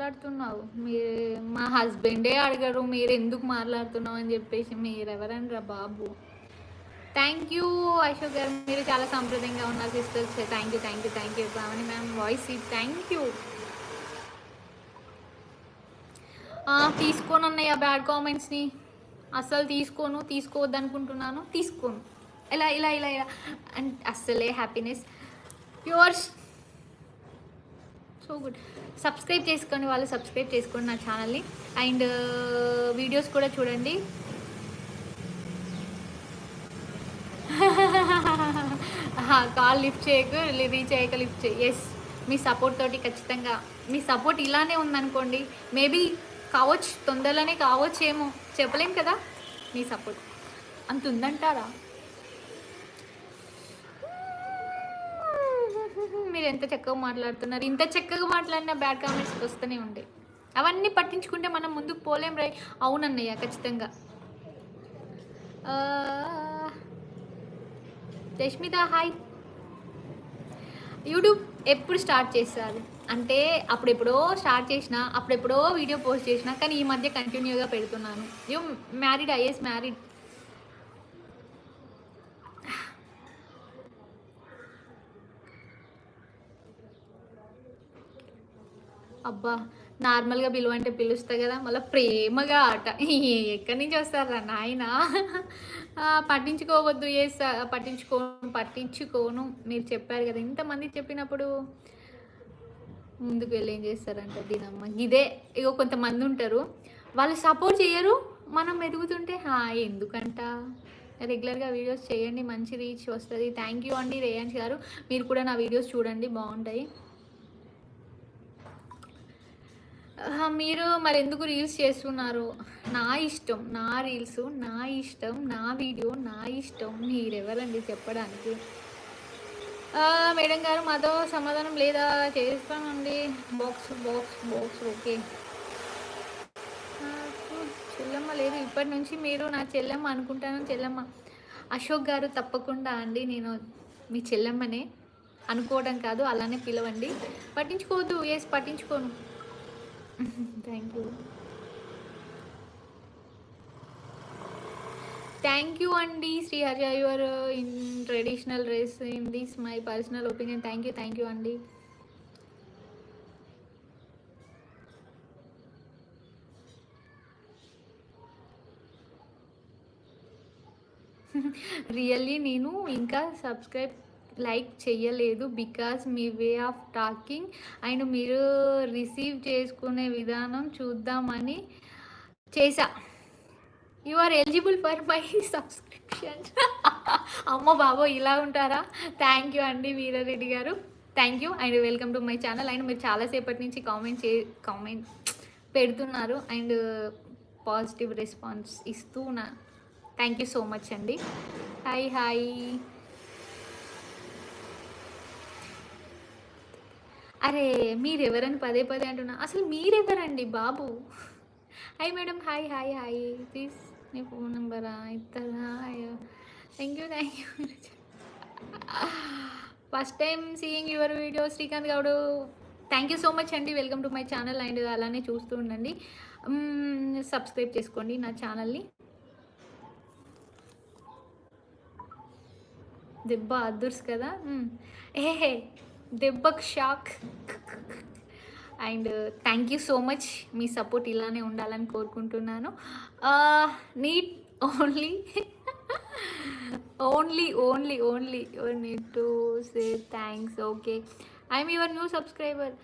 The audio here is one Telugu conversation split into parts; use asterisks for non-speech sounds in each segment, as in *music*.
మాట్లాడుతున్నావు? మీరు మా హస్బెండే అడగరు మీరు ఎందుకు మాట్లాడుతున్నావు అని చెప్పేసి మీరు ఎవరండ్రా బాబు? థ్యాంక్ యూ అశోక్ గారు. మీరు చాలా సంప్రదాయంగా ఉన్నారు sisters thank you thank you thank you Pavani ma'am voice thank you తీసుకోను అన్నయ్య బ్యాడ్ కామెంట్స్ని అస్సలు తీసుకోను తీసుకోవద్దు అనుకుంటున్నాను తీసుకోను. ఇలా ఇలా ఇలా ఇలా. అండ్ అస్సలే హ్యాపీనెస్ ప్యూర్స్ సో గుడ్ సబ్స్క్రైబ్ చేసుకోండి వాళ్ళు సబ్స్క్రైబ్ చేసుకోండి నా ఛానల్ని అండ్ వీడియోస్ కూడా చూడండి. *laughs* కాల్ లిఫ్ట్ చేయకు రీచ్ చేయక లిఫ్ట్ చేయి. ఎస్ మీ సపోర్ట్ తోటి ఖచ్చితంగా. మీ సపోర్ట్ ఇలానే ఉందనుకోండి మేబీ కావచ్చు తొందరలోనే కావచ్చు ఏమో చెప్పలేం కదా? మీ సపోర్ట్ అంత ఉందంటారా? మీరు ఎంత చక్కగా మాట్లాడుతున్నారు? ఇంత చక్కగా మాట్లాడినా బ్యాడ్ కామెంట్స్ వస్తూనే ఉంటాయి అవన్నీ పట్టించుకుంటే మనం ముందుకు పోలేం రై. అవునన్నయ్య ఖచ్చితంగా. రష్మిత హాయ్ యూట్యూబ్ ఎప్పుడు స్టార్ట్ చేస్తారు అంటే అప్పుడెప్పుడో స్టార్ట్ చేసిన అప్పుడెప్పుడో వీడియో పోస్ట్ చేసిన కానీ ఈ మధ్య కంటిన్యూగా పెడుతున్నాను. యూ మ్యారీడ్ ఐఎస్ మ్యారీడ్ అబ్బా నార్మల్గా పిలువంటే పిలుస్తా కదా మళ్ళీ ప్రేమగా ఆట. ఎక్కడి నుంచి వస్తారా నాయన? పట్టించుకోవద్దు ఏ పట్టించుకోను పట్టించుకోను. మీరు చెప్పారు కదా ఇంతమంది చెప్పినప్పుడు ముందుకు వెళ్ళి ఏం చేస్తారంట దీనమ్మ. ఇదే ఇగో కొంతమంది ఉంటారు వాళ్ళు సపోర్ట్ చేయరు మనం ఎదుగుతుంటే హా ఎందుకంట? రెగ్యులర్గా వీడియోస్ చేయండి మంచి రీచ్ వస్తుంది. థ్యాంక్ యూ అండి రేయాన్స్ గారు. మీరు కూడా నా వీడియోస్ చూడండి బాగుంటాయి. మీరు మరి ఎందుకు రీల్స్ చేస్తున్నారు? నా ఇష్టం నా రీల్స్ నా ఇష్టం నా వీడియో నా ఇష్టం మీరెవరండి చెప్పడానికి? మేడం గారు మాతో సమాధానం లేదా? చేస్తానండి. Box box box okay. చెల్లమ్మ లేదు. ఇప్పటి నుంచి మీరు నా చెల్లెమ్మ అనుకుంటాను. చెల్లమ్మ అశోక్ గారు తప్పకుండా అండి. నేను మీ చెల్లెమ్మనే అనుకోవడం కాదు. అలానే పిలవండి. పట్టించుకోవద్దు. ఏసి పట్టించుకోను. థ్యాంక్ యూ థ్యాంక్ యూ అండి Sriharya your in traditional dress in this my personal opinion thank you thank you అండి రియల్లీ నేను ఇంకా సబ్స్క్రైబ్ లైక్ చేయలేదు బికాస్ మీ వే ఆఫ్ టాకింగ్ అండ్ మీరు రిసీవ్ చేసుకునే విధానం చూద్దామని చేసా you are eligible for my subscription అమ్మ బాబో ఇలా ఉంటారా? థ్యాంక్ యూ అండి వీరారెడ్డి గారు. Thank you and welcome to my channel and మీరు చాలాసేపటి నుంచి కామెంట్ చే కామెంట్ పెడుతున్నారు అండ్ పాజిటివ్ రెస్పాన్స్ ఇస్తూ నా థ్యాంక్ యూ సో మచ్ అండి. హాయ్ హాయ్ అరే మీరెవరని పదే పదే అంటున్నా. అసలు మీరెవరండి బాబు? Hi madam hi hi hi. Please నీ ఫోన్ నెంబరా ఇస్తారా thank you thank you first time seeing your video Srikanth Goud thank you so much అండి. Welcome to my channel and అలానే చూస్తూ ఉండండి. Mm, సబ్స్క్రైబ్ చేసుకోండి నా ఛానల్ని దెబ్బ అదుర్స్ కదా? Mm. ఏహే దెబ్బకు shock. And thank you so much me support ఇలానే ఉండాలని కోరుకుంటున్నాను. Need only only only only need to say thanks. Okay. I'm your new subscriber.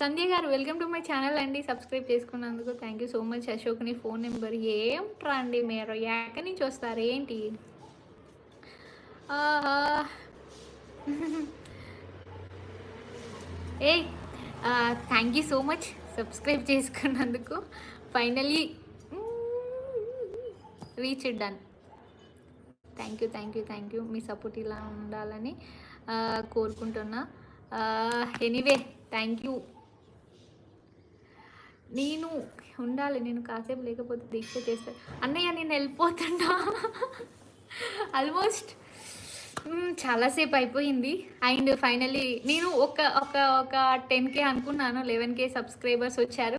Sandhya గారు వెల్కమ్ టు మై ఛానల్ అండి. సబ్స్క్రైబ్ చేసుకున్నందుకు థ్యాంక్ యూ సో మచ్. అశోక్ని ఫోన్ నెంబర్ ఏం అండి మీరు? ఎక్కడి నుంచి వస్తారు? ఏంటి? ఏ thank you so much subscribe చేసుకున్నందుకు finally reach done thank you thank you thank you me support ఇలా ఉండాలని కోరుకుంటున్నా. ఎనీవే థ్యాంక్ యూ నేను ఉండాలి నేను కాసేపు లేకపోతే దీక్ష చేస్తా. అన్నయ్య నేను వెళ్ళిపోతున్నా. *laughs* ఆల్మోస్ట్ చాలాసేపు అయిపోయింది. అండ్ ఫైనలీ నేను ఒక ఒక ఒక టెన్ కే అనుకున్నాను. లెవెన్ కే సబ్స్క్రైబర్స్ వచ్చారు.